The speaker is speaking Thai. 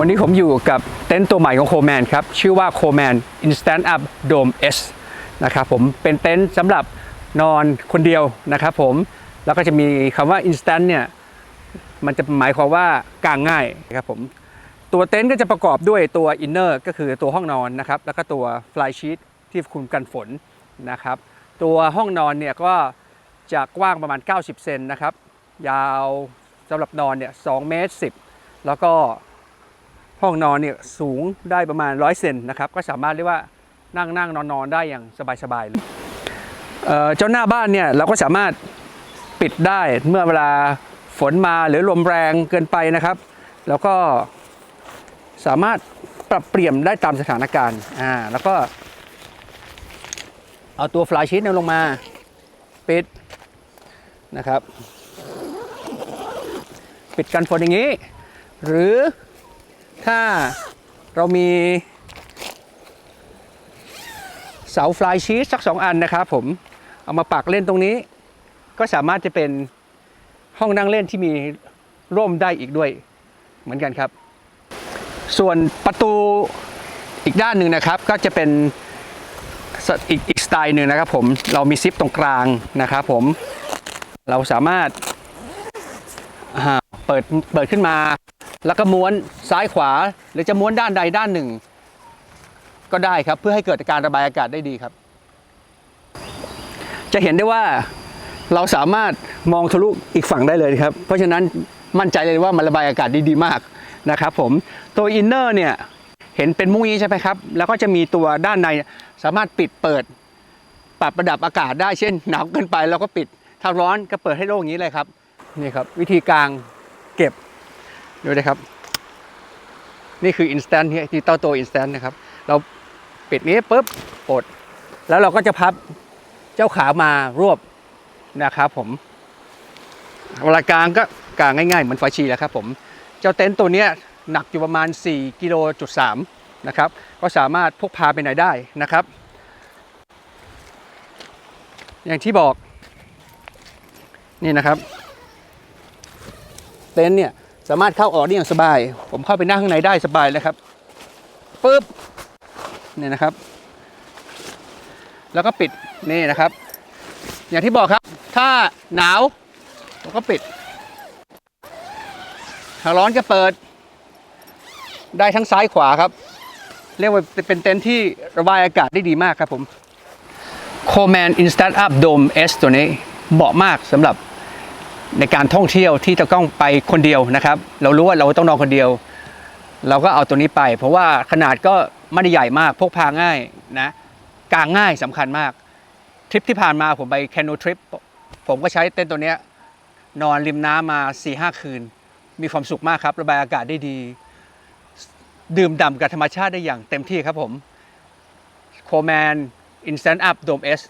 วันนี้ผมอยู่กับเต็นท์ตัวใหม่ของโคแมนครับ ชื่อว่าโคแมน Instant Up Dome S นะครับผมเป็นเต็นท์สำหรับนอนคนเดียวนะครับผมแล้วก็จะมีคำว่า Instant เนี่ย มันจะหมายความว่ากางง่ายนะครับผมตัวเต็นท์ก็จะประกอบด้วยตัวอินเนอร์ก็คือตัวห้องนอนนะครับ แล้วก็ตัวฟลายชีตที่คุมกันฝนนะครับ ตัวห้องนอนเนี่ยก็จะกว้างประมาณ 90 เซนนะครับ ยาวสำหรับนอนเนี่ย2เมตร10 แล้วก็ ห้องนอนเนี่ยสูงได้ประมาณ100เซนนะครับก็สามารถเรียกว่านั่งนั่งนอนนอนได้อย่างสบายๆเลยเอ่อเจ้าหน้าบ้านเนี่ยเราก็สามารถปิดได้เมื่อเวลาฝนมาหรือลมแรงเกินไปนะครับ แล้วก็สามารถปรับเปลี่ยนได้ตามสถานการณ์อ่าแล้วก็ เอาตัวฟลายชีตเนี่ยลงมาปิดนะครับ ปิดกันฝนอย่างนี้ หรือ ถ้าเรามีเสาฟลายชีตสักสองอันนะครับผมเอามาปักเล่นตรงนี้ ก็สามารถจะเป็นห้องนั่งเล่นที่มีร่มได้อีกด้วยเหมือนกันครับ ส่วนประตูอีกด้านหนึ่งนะครับก็จะเป็นอีกอีกสไตล์หนึ่งนะครับผมเรามีซิปตรงกลางนะครับผมเราสามารถาเปิดเปิดขึ้นมา แล้วก็ม้วนซ้ายขวาหรือจะม้วนด้านใดด้านหนึ่ง ก็ได้ครับเพื่อให้เกิดการระบายอากาศได้ดีครับ จะเห็นได้ว่าเราสามารถมองทะลุอีกฝั่งได้เลยครับ เพราะฉะนั้นมั่นใจเลยว่ามันระบายอากาศด้ดีมากนะครับผมตัวอินเนอร์เนี่ยเห็นเป็นมุ้งนี้ใช่ไหมครับ แล้วก็จะมีตัวด้านในสามารถปิดเปิด ปรับระดับอากาศได้เช่นหนาวเกินไปเราก็ปิด ถ้าร้อนก็เปิดให้โล่งอย่างนี้เลยครับนี่ครับ วิธีกางเก็บ ดูนะครับ นี่คือ instant ที่ดิจิตอลตัว instant นะครับ เราปิดนี้ปุ๊บปลดแล้วเราก็จะพับเจ้าขามารวบนะครับผม เวลากลางก็กางง่ายๆ เหมือนฝาชีแหล้วครับผม เจ้าเต็นท์ตัวนี้หนักอยู่ประมาณ 4กิโลจุด3นะครับ ก็สามารถพกพาไปไหนได้นะครับ อย่างที่บอกนี่นะครับ เต็นท์เนี่ย สามารถเข้าออกได้อย่างสบาย ผมเข้าไปนั่งข้างในได้สบายเลยครับปุ๊บเนี่ยนะครับ แล้วก็ปิดนี่นะครับ อย่างที่บอกครับ ถ้าหนาวเราก็ปิด ถ้าร้อนก็เปิด ได้ทั้งซ้ายขวาครับ เรียกว่าเป็นเต็นท์ที่ระบายอากาศได้ดีมากครับผม c o m a n Instant Up Dome S ตัวนี้เหมาะมากสำหรับ ในการท่องเที่ยวที่จะต้องไปคนเดียวนะครับ เรารู้ว่าเราต้องนอนคนเดียว เราก็เอาตัวนี้ไป เพราะว่าขนาดก็ไม่ได้ใหญ่มากพกพาง่ายนะกางง่ายสำคัญมากทริปที่ผ่านมาผมไปแคนูทริปผมก็ใช้เต็นท์ตัวนี้นอนริมน้ำมา4ีหคืน มีความสุขมากครับ ระบายอากาศได้ดี ดื่มด่ำกับธรรมชาติได้อย่างเต็มที่ครับผมโคแมน Instant Up Dome S